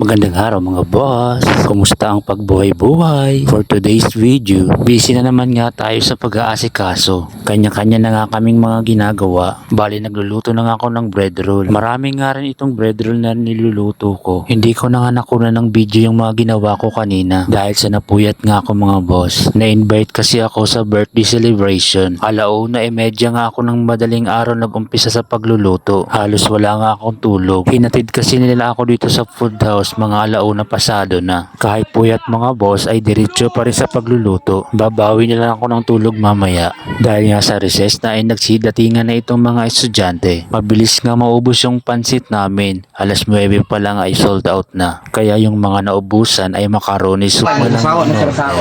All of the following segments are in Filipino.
Magandang araw mga boss. Kumusta ang pagbuhay-buhay? For today's video, busy na naman nga tayo sa pag-aasikaso. Kanya-kanya na nga kaming mga ginagawa. Bali nagluluto na nga ako ng bread roll. Marami nga rin itong bread roll na niluluto ko. Hindi ko na nga nakuna ng video yung mga ginawa ko kanina. Dahil sa napuyat nga ako mga boss. Na-invite kasi ako sa birthday celebration. Alauna e medya nga ako ng madaling araw nag-umpisa sa pagluluto. Halos wala nga akong tulog. Hinatid kasi nila ako dito sa food house mga alauna pasado na. Kahit puyat mga boss ay diretso pa rin sa pagluluto. Babawi na lang ako ng tulog mamaya. Dahil nga sa recess na ay nagsidatingan na itong mga estudyante. Mabilis nga maubos yung pansit namin. Alas 9 pa lang ay sold out na. Kaya yung mga naubusan ay macaroni soup na lang. ano.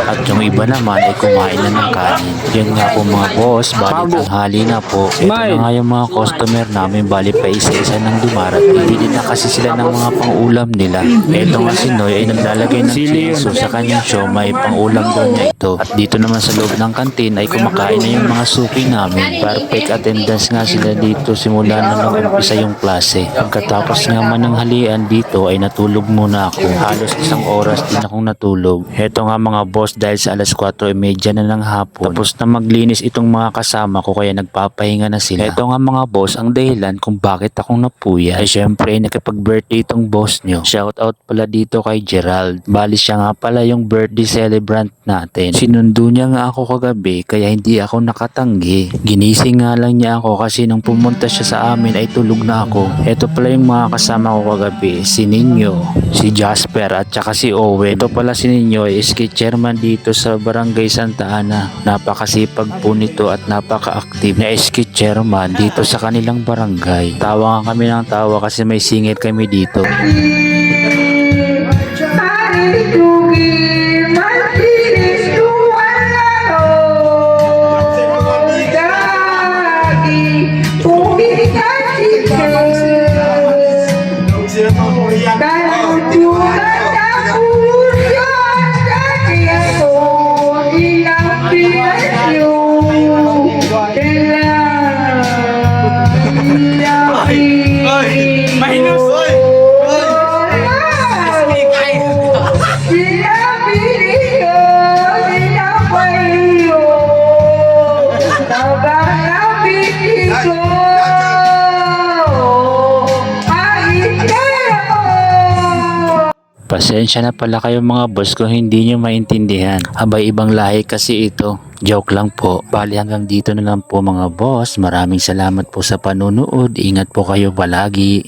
At yung iba naman ay kumain na ng kanin. Yan nga po mga boss, bali tanghali na po. Ito na nga yung mga customer namin, bali pa isa-isa nang dumarating. Hindi na kasi sila ng mga pang-ulam nila. Ito nga si Noy ay naglalagay ng chinso sa kanyang show, may pang-ulam daw niya ito. At dito naman sa loob ng kantin ay kumakain na yung mga suki namin. Perfect attendance nga sila dito simula na nung umpisa yung klase. Pagkatapos nga man ng halian dito ay natulog muna ako. Halos isang oras din akong natulog. Ito nga mga boss dahil sa alas 4.30 na ng hapon. Tapos na maglinis itong mga kasama ko kaya nagpapahinga na sila. Ito nga mga boss ang dahilan kung bakit akong napuya. Ay syempre nakipag-birthday itong boss nyo. Shout out pala dito kay Gerald. Bali siya nga pala yung birthday celebrant natin. Sinundo niya nga ako kagabi kaya hindi ako nakatanggi. Ginising nga lang niya ako kasi nung pumunta siya sa amin ay tulog na ako. Ito pala yung mga kasama ko kagabi. Si Ninyo, si Jasper at saka si Owen. Ito pala si Ninyo is kay chairman dito sa Barangay Santa Ana. Napakasipag po nito at napaka-active na SK chairman dito sa kanilang barangay. Tawa nga kami ng tawa kasi may singit kami dito. Minus! Pasensya na pala kayo mga boss kung hindi nyo maintindihan. Abay ibang lahi kasi ito. Joke lang po. Bali hanggang dito na lang po mga boss. Maraming salamat po sa panunood. Ingat po kayo palagi.